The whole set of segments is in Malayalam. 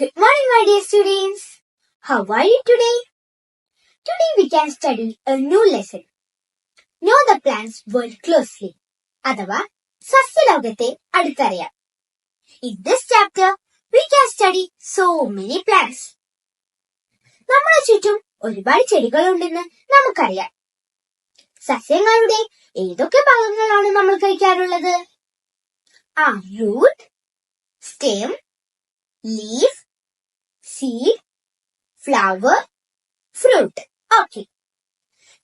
Good morning, my dear students. How are you today? Today we can study a new lesson. Know the plants world closely. അഥവാ സസ്യലോകത്തെ അടുത്തറിയാം In this chapter, we can study so many plants. നമ്മുടെ ചുറ്റും ഒരുപാട് ചെടികളുണ്ടെന്ന് നമുക്കറിയാം സസ്യങ്ങളുടെ ഏതൊക്കെ ഭാഗങ്ങളാണ് നമ്മൾ കഴിക്കാറുള്ളത് ആ root, stem, leaf seed flower, fruit. Okay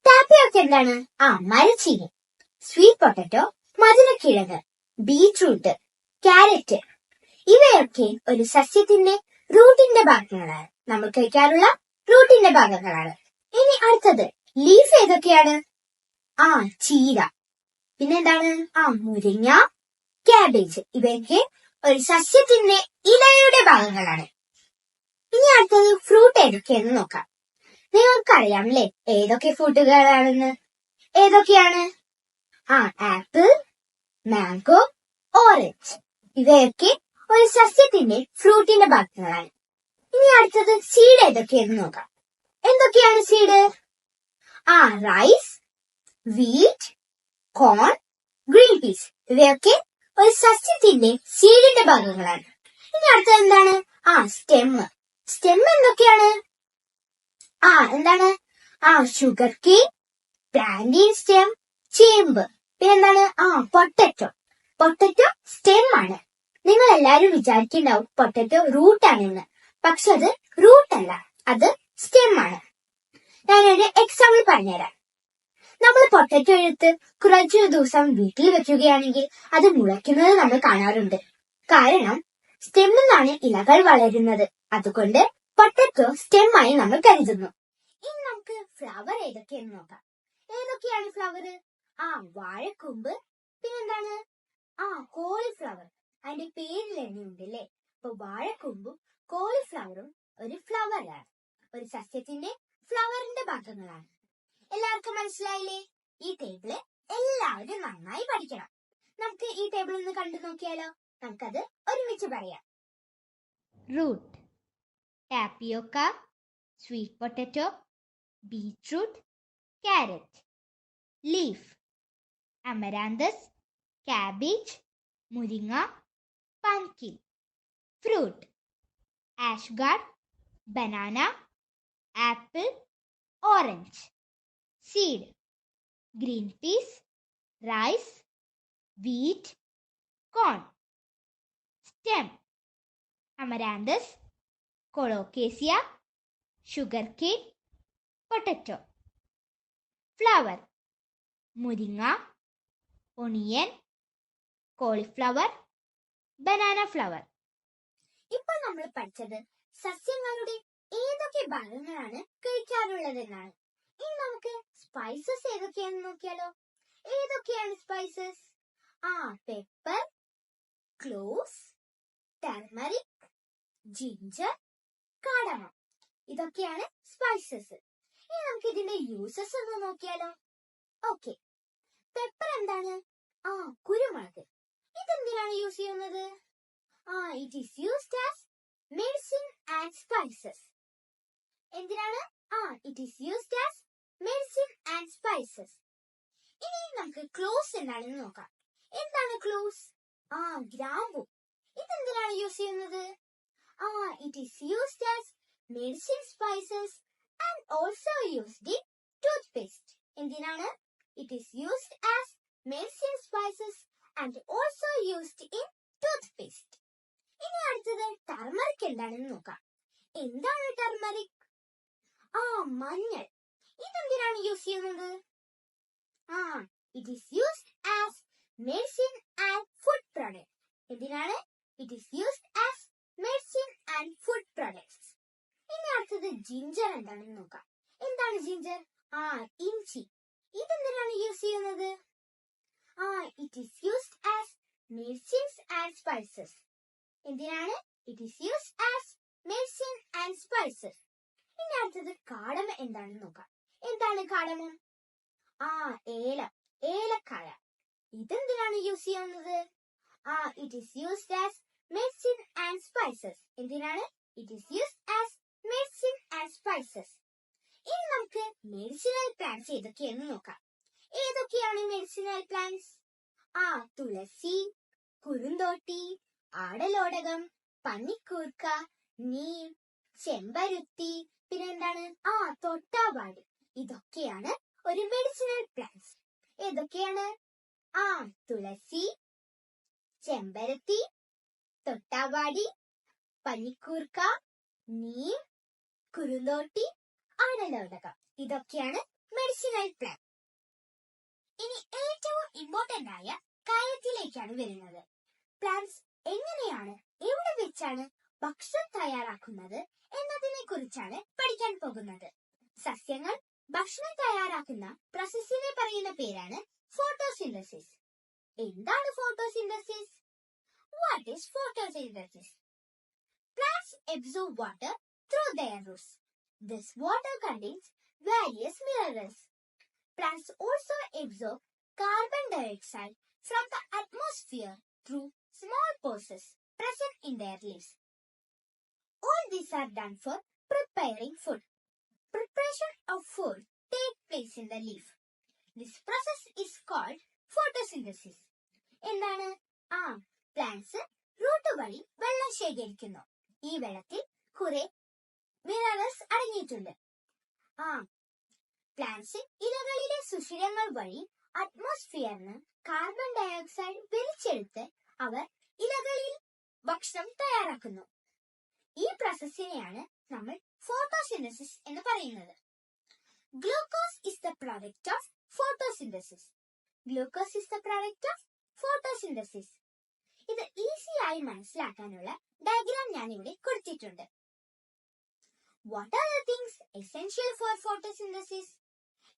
ടാപ്പിയൊക്കെ എന്താണ്? ആ മരച്ചീനി. സ്വീറ്റ് പൊട്ടറ്റോ മധുരക്കിഴങ്ങ് ബീറ്റ്റൂട്ട് ക്യാരറ്റ് ഇവയൊക്കെ ഒരു സസ്യത്തിന്റെ റൂട്ടിന്റെ ഭാഗങ്ങളാണ്. നമ്മൾ കഴിക്കാറുള്ള റൂട്ടിന്റെ ഭാഗങ്ങളാണ്. ഇനി അടുത്തത് ലീഫ് ഏതൊക്കെയാണ്? ആ ചീര. പിന്നെന്താണ്? ആ മുരിങ്ങ ക്യാബേജ് ഇവയൊക്കെ ഒരു സസ്യത്തിന്റെ ഇലയുടെ ഭാഗങ്ങളാണ്. ഇനി അടുത്തത് ഫ്രൂട്ട് ഏതൊക്കെയെന്ന് നോക്കാം. നിങ്ങൾക്കറിയാം അല്ലേ ഏതൊക്കെ ഫ്രൂട്ടുകളാണെന്ന് ഏതൊക്കെയാണ്? ആ ആപ്പിൾ മാംഗോ ഓറഞ്ച് ഇവയൊക്കെ ഒരു സസ്യത്തിന്റെ ഫ്രൂട്ടിന്റെ ഭാഗങ്ങളാണ്. ഇനി അടുത്തത് സീഡ് ഏതൊക്കെയെന്ന് നോക്കാം. എന്തൊക്കെയാണ് സീഡ് ആ rice wheat corn green peas ഇവയൊക്കെ ഒരു സസ്യത്തിന്റെ സീഡിന്റെ ഭാഗങ്ങളാണ്. ഇനി അടുത്തത് എന്താണ്? ആ സ്റ്റെം സ്റ്റെം എന്തൊക്കെയാണ്? ആ എന്താണ്? ആ ഷുഗർ കെയിൻ പ്ലാന്റീൻ സ്റ്റെം ചേമ്പ്. പിന്നെ എന്താണ് ആ പൊട്ടറ്റോ പൊട്ടറ്റോ സ്റ്റെം ആണ്. നിങ്ങൾ എല്ലാരും വിചാരിക്കുന്നുണ്ടാവും പൊട്ടറ്റോ റൂട്ട് ആണെന്ന്. പക്ഷെ അത് റൂട്ട് അല്ല. അത് സ്റ്റെം ആണ്. ഞാനൊരു എക്സാമ്പിൾ പറഞ്ഞുതരാം. നമ്മൾ പൊട്ടറ്റോ എടുത്ത് കുറച്ചു ദിവസം വീട്ടിൽ വെക്കുകയാണെങ്കിൽ അത് മുളയ്ക്കുന്നത് നമ്മൾ കാണാറുണ്ട്. കാരണം സ്റ്റെമ്മിൽ നിന്നാണ് ഇലകൾ വളരുന്നത്. അതുകൊണ്ട് പൊട്ടറ്റോ സ്റ്റെം ആയി നമ്മൾ കരുതുന്നു. ഇനി നമുക്ക് ഫ്ലവർ ഏതൊക്കെയെന്ന് നോക്കാം. ഏതൊക്കെയാണ് ഫ്ലവർ ആ വാഴക്കൊമ്പ്. പിന്നെന്താണ്? ആ കോളിഫ്ലവർ അതിന്റെ പേരിൽ തന്നെ ഉണ്ട് അല്ലേ അപ്പൊ വാഴക്കൊമ്പും കോളിഫ്ലവറും ഒരു ഫ്ലവറാണ് ഒരു സസ്യത്തിന്റെ ഫ്ലവറിന്റെ ഭാഗങ്ങളാണ്. എല്ലാവർക്കും മനസ്സിലായില്ലേ? ഈ ടേബിൾ എല്ലാവരും നന്നായി പഠിക്കണം. നമുക്ക് ഈ ടേബിൾ ഒന്ന് കണ്ടു നോക്കിയാലോ? നമുക്കത് ഒരുമിച്ച് പറയാം. Root, tapioca, sweet potato, beetroot, carrot, leaf, amaranthus, cabbage, moringa, pumpkin, fruit, ashgard, banana, apple, orange, seed, green peas, rice, wheat, corn, stem, amaranthus, colocasia, sugarcane, potato flower മുരിങ്ങ ഒണിയൻ കോളിഫ്ലവർ ബനാന ഫ്ലവർ ഇപ്പൊ നമ്മൾ പഠിച്ചത് സസ്യങ്ങളുടെ ഏതൊക്കെ ഭാഗങ്ങളാണ് കഴിക്കാറുള്ളതെന്നാണ്. ഇനി നമുക്ക് സ്പൈസസ് ഏതൊക്കെയാണെന്ന് നോക്കിയാലോ? ഏതൊക്കെയാണ് സ്പൈസസ് ആ pepper cloves turmeric ginger cardamom ഇതൊക്കെയാണ് സ്പൈസസ് ഇനി നമുക്ക് ഇതിന്റെ യൂസസ് ഒന്ന് നോക്കിയാലോ. ഓക്കെ പെപ്പർ എന്താണ്? ആ കുരുമുളക്. ഇതെന്തിനാണ് യൂസ് ചെയ്യുന്നത്? ആ it is used as medicine and spices എന്തിനാണ്? ആ it is used as medicine and spices ഇനി നമുക്ക് ക്ലോസ് എന്താണെന്ന് നോക്കാം. എന്താണ് ക്ലോസ് ആ ഗ്രാമ്പു. ഇതെന്തിനാണ് യൂസ് ചെയ്യുന്നത്? ആ it is used as medicine spices and also used in toothpaste എന്തിനാണ് it is used as medicine spices and also used in toothpaste ഇനി അടുത്തത് ടർമറിക് എന്താണെന്ന് നോക്കാം. എന്താണ് ടർമറിക് ആ മഞ്ഞൾ. ഇതെന്തിനാണ് യൂസ് ചെയ്യുന്നത്? ആ it is used as medicine and food product എന്തിനാണ്? It is used as medicine and food products ഇനി അടുത്തത് ജിഞ്ചർ എന്താണെന്ന് നോക്കാം. എന്താണ് ജിഞ്ചർ ആ ഇഞ്ചി. ഇതെന്തിനാണ് യൂസ് ചെയ്യുന്നത്? ആ it is used as medicines and spices എന്തിനാണ്? It is used as medicine and spices ഇനി അടുത്തത് കാടമ എന്താണെന്ന് നോക്കാം. എന്താണ് കാടമം? ആ ഏലം. ഏലക്കായ. ഇതെന്തിനാണ് യൂസ് ചെയ്യുന്നത്? ആ it is used as medicine and spices എന്തിനാണ്? It is use as medicine and spices ഇനി നമുക്ക് മെഡിസിനൽ പ്ലാന്റ്സ് ഏതൊക്കെയാണെന്ന് നോക്കാം. ഏതൊക്കെയാണ് മെഡിസിനൽ പ്ലാന്റ്സ് ആ തുളസി കുറുന്തോട്ടി ആടലോടകം പന്നിക്കൂർക്ക നീം ചെമ്പരുത്തി പിന്നെന്താണ്? ആ തൊട്ടാവാടി ഇതൊക്കെയാണ് ഒരു മെഡിസിനൽ പ്ലാന്റ്സ് ഏതൊക്കെയാണ്? ആ തുളസി ചെമ്പരത്തി തൊട്ടാവാടി പനിക്കൂർക്ക നീ കുരുന്തോട്ടി ആനലോടകം ഇതൊക്കെയാണ് മെഡിസിനൽ പ്ലാന്റ് ഇനി ഏറ്റവും ഇമ്പോർട്ടന്റ് ആയ കാര്യത്തിലേക്കാണ് വരുന്നത്. പ്ലാന്റ്സ് എങ്ങനെയാണ്? എവിടെ വെച്ചാണ് ഭക്ഷണം തയ്യാറാക്കുന്നത് എന്നതിനെ കുറിച്ചാണ് പഠിക്കാൻ പോകുന്നത്. സസ്യങ്ങൾ ഭക്ഷണം തയ്യാറാക്കുന്ന പ്രോസസ്സിനെ പറയുന്ന പേരാണ് ഫോട്ടോസിന്തസിസ് എന്താണ് photosynthesis What is photosynthesis plants absorb water through their roots. This water contains various minerals. Plants also absorb carbon dioxide from the atmosphere through small pores present in their leaves. All these are done for preparing food. Preparation of food take place in the leaf. This process is called photosynthesis. എന്താണ് ആ പ്ലാന്റ്സ് റൂട്ട് വഴി വെള്ളം ശേഖരിക്കുന്നു. ഈ വെള്ളത്തിൽ കുറെ മിനറൽസ് അടങ്ങിയിട്ടുണ്ട്. ആ. പ്ലാന്റ്സ് ഇലകളിലെ സുഷിരങ്ങൾ വഴി അറ്റ്മോസ്ഫിയറിന് കാർബൺ ഡയോക്സൈഡ് വലിച്ചെടുത്ത് അവർ ഇലകളിൽ ഭക്ഷണം തയ്യാറാക്കുന്നു. ഈ പ്രോസസ്സിനെയാണ് നമ്മൾ ഫോട്ടോസിന്തസിസ് എന്ന് പറയുന്നത്. Glucose is the product of photosynthesis glucose is the product of photosynthesis ഇത് ഈസി ആയി മനസ്സിലാക്കാനുള്ള ഡയഗ്രാം ഞാൻ ഇവിടെ കൊടുത്തിട്ടുണ്ട്. What are the things essential for photosynthesis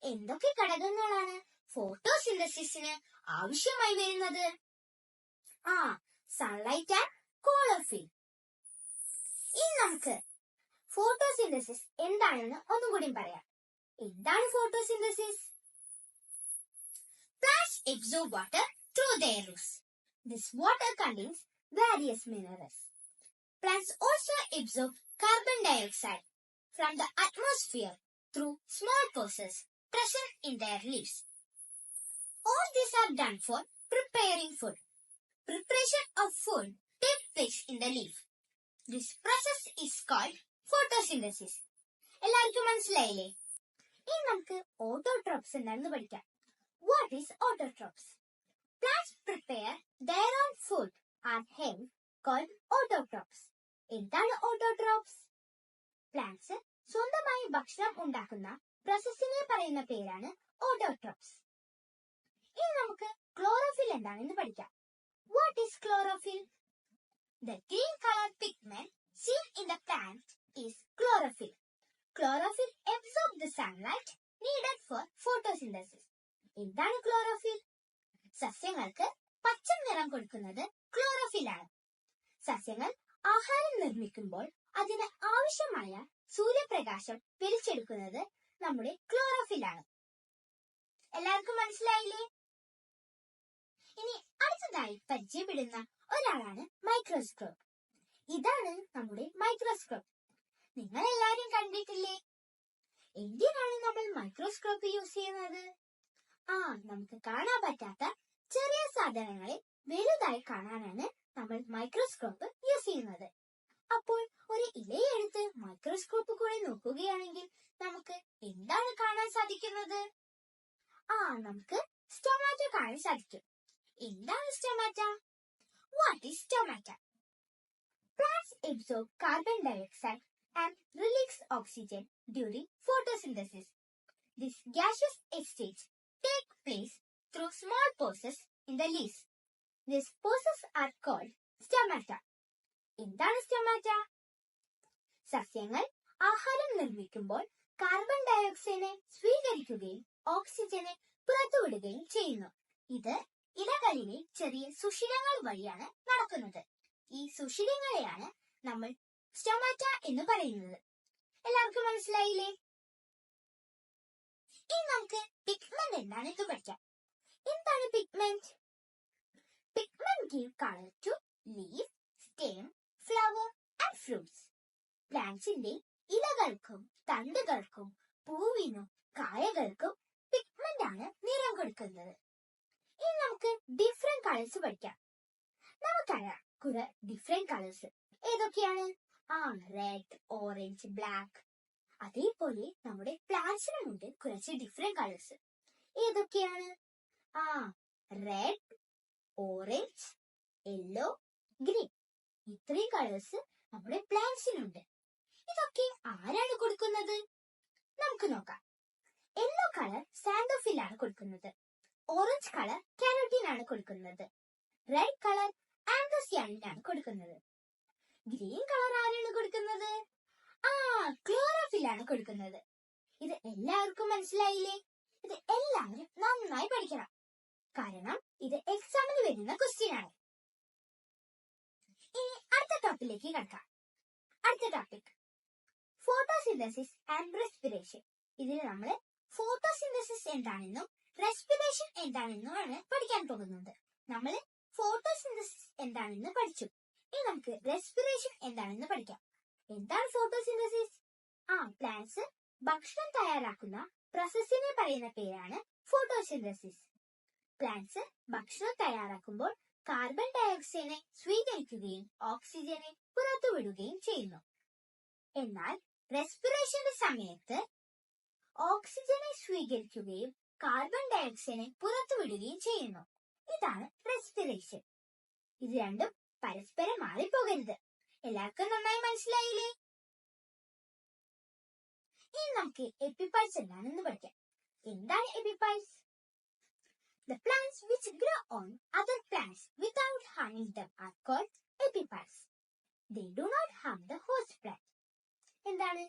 എന്തൊക്കെ ഘടകങ്ങളാണ് ഫോട്ടോസിന്തസിസിന് ആവശ്യമായി വരുന്നത്? ആ സൺലൈറ്റ് ആൻഡ് കോളോഫിൽ ഇനി നമുക്ക് ഫോട്ടോസിന്തസിസ് എന്താണെന്ന് ഒന്നും കൂടി പറയാം. എന്താണ് photosynthesis flash absorb water through their roots. This water contains various minerals. Plants also absorb carbon dioxide from the atmosphere through small pores present in their leaves. All these are done for preparing food. Preparation of food takes place in the leaf. This process is called photosynthesis. എല്ലാവർക്കും മനസ്സിലായില്ലേ ഇനി നമുക്ക് ഓട്ടോട്രോപ്സ് എന്താണെന്ന് പഠിക്കാം what is autotrophs Plants prepare their own food are held called autotrophs എന്താണ് ഓട്ടോട്രോപ്സ് പ്ലാന്റ്സ് സ്വന്തമായി ഭക്ഷണം ഉണ്ടാക്കുന്ന പ്രോസസ്സിനെ പറയുന്ന പേരാണ് ഓട്ടോട്രോപ്സ് ഇനി നമുക്ക് ക്ലോറോഫിൽ എന്താണെന്ന് പഠിക്കാം what is chlorophyll the green colour pigment seen in the plant is chlorophyll. Chlorophyll absorbs the sunlight needed for photosynthesis. എന്താണ് ക്ലോറോഫിൽ സസ്യങ്ങൾക്ക് പച്ച നിറം കൊടുക്കുന്നത് ക്ലോറോഫിൽ ആണ്. സസ്യങ്ങൾ ആഹാരം നിർമ്മിക്കുമ്പോൾ അതിന് ആവശ്യമായ സൂര്യപ്രകാശം വലിച്ചെടുക്കുന്നത് നമ്മുടെ ക്ലോറോഫിൽ ആണ്. എല്ലാവർക്കും മനസ്സിലായില്ലേ? ഇനി അടുത്തതായി പരിചയപ്പെടുന്ന ഒരാളാണ് മൈക്രോസ്കോപ്പ് ഇതാണ് നമ്മുടെ മൈക്രോസ്കോപ്പ് നിങ്ങൾ എല്ലാരും കണ്ടിട്ടില്ലേ എന്തിനാണ് നമ്മൾ മൈക്രോസ്കോപ്പ് യൂസ് ചെയ്യുന്നത്. ആ നമുക്ക് കാണാൻ പറ്റാത്ത ചെറിയ സാധനങ്ങളെ വലുതായി കാണാനാണ് നമ്മൾ മൈക്രോസ്കോപ്പ് യൂസ് ചെയ്യുന്നത്. അപ്പോൾ ഒരു ഇലയെടുത്ത് മൈക്രോസ്കോപ്പ് കൂടെ നോക്കുകയാണെങ്കിൽ നമുക്ക് എന്താണ് കാണാൻ സാധിക്കുന്നത്? ആ നമുക്ക് സ്റ്റൊമാറ്റ കാണാൻ സാധിക്കും. എന്താണ് stomata what is stomata Plants carbon dioxide and release oxygen during photosynthesis this gaseous exchange take place through small pores in the leaves. These pores are called stomata. എന്താണ് സ്റ്റൊമാറ്റ സസ്യങ്ങൾ ആഹാരം നിർമ്മിക്കുമ്പോൾ കാർബൺ ഡയോക്സൈഡിനെ സ്വീകരിക്കുകയും ഓക്സിജനെ പുറത്തുവിടുകയും ചെയ്യുന്നു. ഇത് ഇലകളിലെ ചെറിയ സുഷിരങ്ങൾ വഴിയാണ് നടക്കുന്നത്. ഈ സുഷിരങ്ങളെയാണ് നമ്മൾ സ്റ്റൊമാറ്റ എന്ന് പറയുന്നത്. എല്ലാവർക്കും മനസ്സിലായില്ലേ? ഇനി നമുക്ക് പിഗ്മെന്റ് എന്താണെന്ന് പഠിക്കാം. എന്താണ് pigment pigment give colour to leave stem flower and fruits പ്ലാന്റ്സിന്റെ ഇലകൾക്കും തണ്ടുകൾക്കും പൂവിനും കായകൾക്കും പിഗ്മെന്റ് ആണ് നിറം കൊടുക്കുന്നത്. ഇനി നമുക്ക് ഡിഫറെന്റ് കളേഴ്സ് പഠിക്കാം. നമുക്കറിയാം കുറെ ഡിഫറെന്റ് കളേഴ്സ് ഏതൊക്കെയാണ്? ആ റെഡ് ഓറഞ്ച് ബ്ലാക്ക് അതേപോലെ നമ്മുടെ പ്ലാന്റ്സിനുമുണ്ട് കുറച്ച് ഡിഫറെന്റ് കളേഴ്സ് ഏതൊക്കെയാണ്? ആ റെഡ് ഓറഞ്ച് യെല്ലോ ഗ്രീൻ ഇത്രയും കളേഴ്സ് നമ്മുടെ പ്ലാന്റ്സിനുണ്ട് ഇതൊക്കെ ആരാണ് കൊടുക്കുന്നത്? നമുക്ക് നോക്കാം. യെല്ലോ കളർ സാൻഡോഫിൽ ആണ് കൊടുക്കുന്നത്. ഓറഞ്ച് കളർ ആണ് കൊടുക്കുന്നത്. റെഡ് കളർ ആണ് കൊടുക്കുന്നത്. ഗ്രീൻ കളർ ആരാണ് കൊടുക്കുന്നത്? ആ ക്ലോറോഫിൽ ആണ് കൊടുക്കുന്നത്. ഇത് എല്ലാവർക്കും മനസ്സിലായില്ലേ? ഇത് എല്ലാവരും നന്നായി പഠിക്കണം. കാരണം ഇത് എക്സാമിന് വരുന്ന ക്വസ്റ്റ്യൻ ആണ്. ഇനി അടുത്ത ടോപ്പിലേക്ക് കിടക്കാം. അടുത്ത ടോപ്പിക് ഫോട്ടോസിന്തസിസ് ആൻഡ് റെസ്പിറേഷൻ ഇതിൽ നമ്മൾ ഫോട്ടോസിന്തസിസ് എന്താണെന്നും റെസ്പിറേഷൻ എന്താണെന്നുമാണ് പഠിക്കാൻ പോകുന്നത്. നമ്മൾ ഫോട്ടോസിന്തസിസ് എന്താണെന്ന് പഠിച്ചു. ഇനി നമുക്ക് റെസ്പിറേഷൻ എന്താണെന്ന് പഠിക്കാം. എന്താണ് ഫോട്ടോസിന്തസിസ് ആ പ്ലാന്റ്സ് ഭക്ഷണം തയ്യാറാക്കുന്ന പ്രോസസ്സിനെ പറയുന്ന പേരാണ് ഫോട്ടോസിന്തസിസ് പ്ലാന്റ്സ് ഭക്ഷണം തയ്യാറാക്കുമ്പോൾ കാർബൺ ഡയോക്സൈഡിനെ സ്വീകരിക്കുകയും ഓക്സിജനെ പുറത്തുവിടുകയും ചെയ്യുന്നു. എന്നാൽ റെസ്പിറേഷന്റെ സമയത്ത് ഓക്സിജനെ സ്വീകരിക്കുകയും കാർബൺ ഡയോക്സൈഡിനെ പുറത്തുവിടുകയും ചെയ്യുന്നു. ഇതാണ് റെസ്പിറേഷൻ. ഇത് രണ്ടും പരസ്പരം മാറിപ്പോകരുത്. എല്ലാവർക്കും നന്നായി മനസ്സിലായില്ലേ? ഇനി നമുക്ക് എപ്പിപ്പൾസ് എന്താണെന്ന് പഠിക്കാം. എന്താണ് എപ്പിപ്പൾസ് The plants which grow on other plants without harming them are called epiphytes. They do not harm the host plant. എന്താണ്?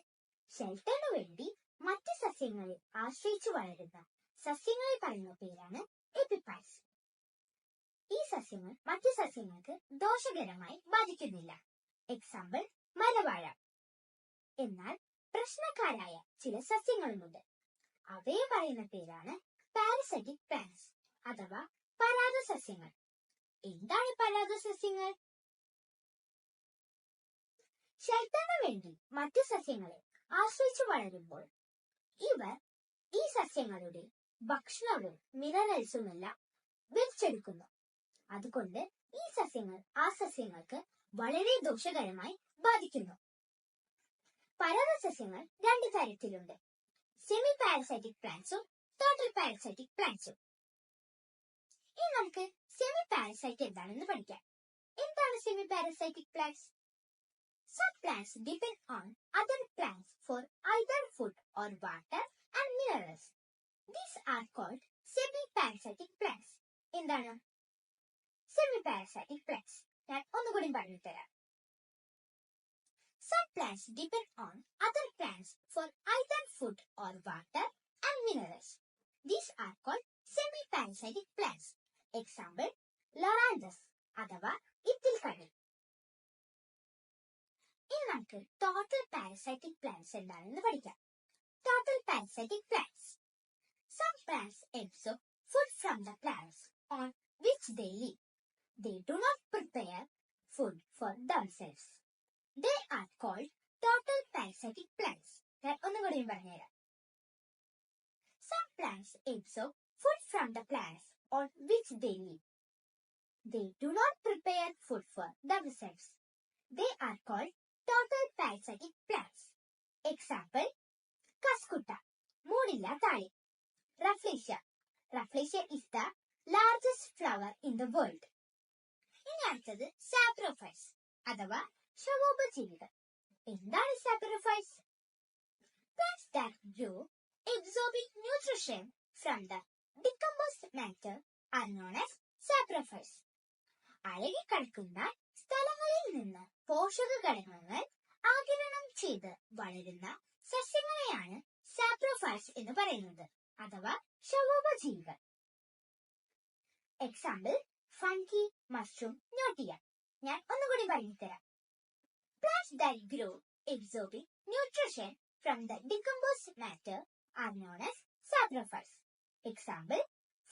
ഷെൽട്ടറിന് വേണ്ടി മറ്റ് സസ്യങ്ങളെ ആശ്രയിച്ചു വളരുന്ന സസ്യങ്ങളെ പറയുന്ന പേരാണ് എപ്പിപ്പൈസ് ഈ സസ്യങ്ങൾ മറ്റ് സസ്യങ്ങൾക്ക് ദോഷകരമായി ബാധിക്കുന്നില്ല. എക്സാമ്പിൾ മലവാഴ എന്നാൽ പ്രശ്നക്കാരായ ചില സസ്യങ്ങളുമുണ്ട്. അവയെ പറയുന്ന പേരാണ് പാരസൈറ്റിക് പ്ലാന്റ്സ് അഥവാ പരാഗസസ്യങ്ങൾ എന്താണ് പരാഗസസ്യങ്ങൾ സസ്യങ്ങൾ ഷെൽട്ടറിനു വേണ്ടി മറ്റു സസ്യങ്ങളെ ആശ്രയിച്ചു വളരുമ്പോൾ ഇവർ ഈ സസ്യങ്ങളുടെ ഭക്ഷണവും മിനറൽസുമെല്ലാം വലിച്ചെടുക്കുന്നു. അതുകൊണ്ട് ഈ സസ്യങ്ങൾ ആ സസ്യങ്ങൾക്ക് വളരെ ദോഷകരമായി ബാധിക്കുന്നു. പരാഗ സസ്യങ്ങൾ രണ്ട് തരത്തിലുണ്ട്. സെമി പാരസൈറ്റിക് പ്ലാന്റ്സും ടോട്ടൽ പാരസൈറ്റിക് പ്ലാന്റ്സും ഇനി നമുക്ക് സെമി പാരസൈറ്റ് എന്താണെന്ന് പഠിക്കാം എന്താണ് semi parasitic plants Some plants depend on other plants for either food or water and minerals. These are called semi-parasitic plants. എന്താണ് സെമി പാരസൈറ്റിക് പ്ലാന്റ്സ് ഞാൻ ഒന്നുകൂടി പറഞ്ഞു തരാം Some plants depend on other plants for either food or water and minerals. These are called semi-parasitic plants. Example, Loranthus അഥവാ ഇത്തിൽക്കണ്ണി ഇനി നമുക്ക് ടോട്ടൽ പാരസൈറ്റിക് പ്ലാന്റ്സ് എന്താണെന്ന് പഠിക്കാം total parasitic plants some plants absorb food from the plants on which they live. They do not prepare food for themselves. They are called total parasitic plants. ഞാൻ ഒന്നുകൂടി പറഞ്ഞുതരാം Some plants absorb food from the plants on which they live. They do not prepare food for themselves. They are called total parasitic plants. Example, Kaskuta, Moonilla Tali. Rafflesia. Rafflesia is the largest flower in the world. ഇനി അടുത്തത് സാപ്രോഫൈസ് അഥവാ ശവോപജീവികൾ എന്താണ് saprophytes Plants that grow absorbing nutrition from the decomposed matter are known as saprophytes. അഴകിക്കിടക്കുന്ന സ്ഥലങ്ങളിൽ നിന്ന് പോഷക ഘടകങ്ങൾ ആകിരണം ചെയ്ത് വളരുന്ന സസ്യങ്ങളെയാണ് സാപ്രോഫൈറ്റ്സ് എന്ന് പറയുന്നത് അഥവാ ശവോപജീവികൾ എക്സാമ്പിൾ ഫങ്കി മഷ്റൂം നോട്ടിയ ഞാൻ ഒന്നുകൂടി പറഞ്ഞു തരാം plant that grow absorbing nutrition from the decomposed matter are known as saprophytes. Example,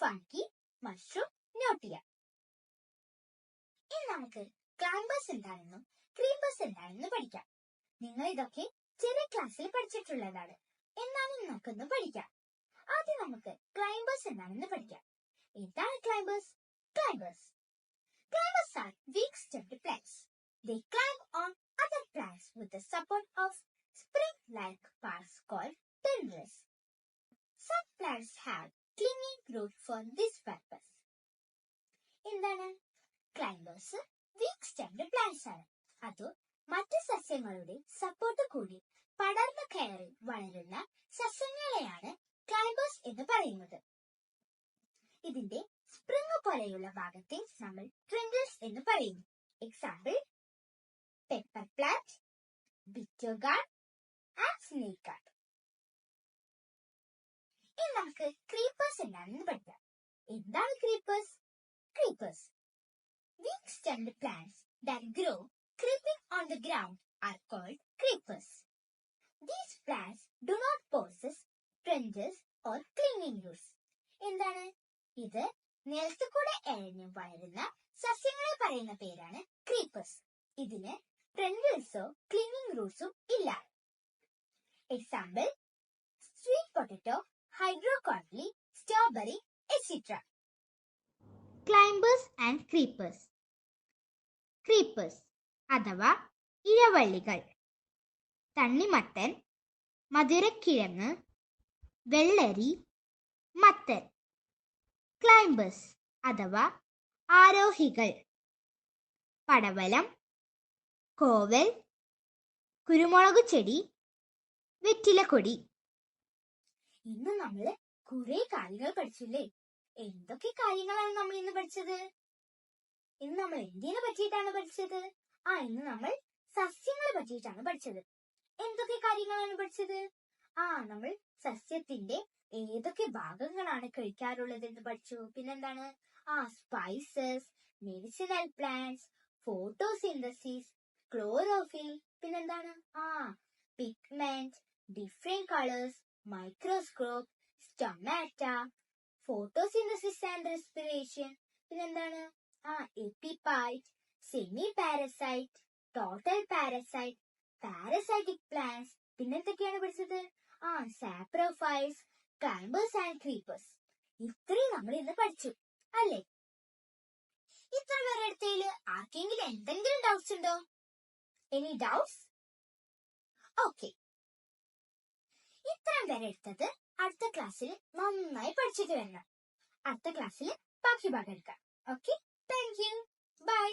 funky, mushroom നോട്ടിയ ഇനി നമുക്ക് ക്ലൈംബേഴ്സ് എന്താണെന്നും ക്രീമ്പേഴ്സ് എന്താണെന്നും പഠിക്കാം. നിങ്ങൾ ഇതൊക്കെ ചെറിയ ക്ലാസ്സിൽ പഠിച്ചിട്ടുള്ളതാണ്. എന്നാലും നമുക്കൊന്ന് പഠിക്കാം. ആദ്യം നമുക്ക് ക്ലൈംബേഴ്സ് എന്താണെന്ന് പഠിക്കാം. എന്താണ് climbers climbers climbers are weak stemmed plants. They climb on other plants with the support of spring-like parts called tendrils. Some plants have clinging roots for this purpose. എന്താണ്? ക്ലൈംബേഴ്സ് വീക്ക് സ്റ്റെംഡ് പ്ലാന്റ്സ് ആണ്. അത് മറ്റ് സസ്യങ്ങളുടെ സപ്പോർട്ട് കൂടി പടർന്നു കയറി വളരുന്ന സസ്യങ്ങളെയാണ് ക്ലൈംബേഴ്സ് എന്ന് പറയുന്നത്. ഇതിന്റെ സ്പ്രിങ് പോലെയുള്ള ഭാഗത്തെ നമ്മൾ ട്രിങ്കിൾസ് എന്ന് പറയുന്നു example pepper plant bitter gourd and snake ഇനി നമുക്ക് ക്രീപ്പേഴ്സ് എന്താണെന്ന് പഠിക്കാം. എന്താണ് creepers creepers weak stemmed plants that grow creeping on the ground are called creepers. These plants do not possess branches or clinging roots. എന്താണ്? ഇത് നിലത്ത് കൂടെ എഴഞ്ഞു വളരുന്ന സസ്യങ്ങളെ പറയുന്ന പേരാണ് ക്രീപ്പേഴ്സ് ഇതിന് ട്രെൻഡിൽസോ ക്ലിങ്ങിങ് റൂട്ട്സും ഇല്ല. Example sweet potato ഹൈഡ്രോകോൺലി strawberry extra climbers and creepers creepers അഥവാ ഇഴവള്ളികൾ. തണ്ണിമത്തൻ മധുരക്കിഴങ്ങ് വെള്ളരി മത്തൻ. ക്ലൈംബേഴ്സ് അഥവാ ആരോഹികൾ. പടവലം കോവൽ കുരുമുളക് ചെടി വെറ്റിലക്കൊടി. ഇന്ന് നമ്മൾ കുറെ കാര്യങ്ങൾ പഠിച്ചില്ലേ? എന്തൊക്കെ കാര്യങ്ങളാണ് നമ്മൾ ഇന്ന് പഠിച്ചത്? ഇന്ന് നമ്മൾ എന്തിനെ പറ്റിയിട്ടാണ് പഠിച്ചത്? ആ ഇന്ന് നമ്മൾ സസ്യങ്ങളെ പറ്റിയിട്ടാണ് പഠിച്ചത്. എന്തൊക്കെ കാര്യങ്ങളാണ് പഠിച്ചത്? ആ നമ്മൾ സസ്യത്തിന്റെ ഏതൊക്കെ ഭാഗങ്ങളാണ് കഴിക്കാറുള്ളത് എന്ന് പഠിച്ചു. പിന്നെന്താണ്? ആ spices medicinal plants photosynthesis chlorophyll പിന്നെന്താണ്? ആ pigment different colours microscope stomata photosynthesis and respiration. പിന്നെന്താണ്? ആ epiphyte semi parasite total parasite parasitic plants. പിന്നെന്തൊക്കെയാണ് പഠിച്ചത്? ആ സാപ്രോഫൈസ് ക്ലൈംബേഴ്സ് ആൻഡ് ക്രീപ്പേഴ്സ്. ഇത്രയും നമ്മൾ ഇന്ന് പഠിച്ചു അല്ലേ? ഇത്ര പേരുടെ അടുത്തേൽ ആർക്കെങ്കിലും എന്തെങ്കിലും ഡൗട്ട്സ് ഉണ്ടോ? എനി ഡൗട്ട്സ് ഓക്കെ ഇത്രയും പേരെ എടുത്തത് അടുത്ത ക്ലാസ്സിൽ നന്നായി പഠിച്ചിട്ട് വരണം. അടുത്ത ക്ലാസ്സിൽ ബാക്കി ഭാഗം എടുക്കാം. Okay thank you by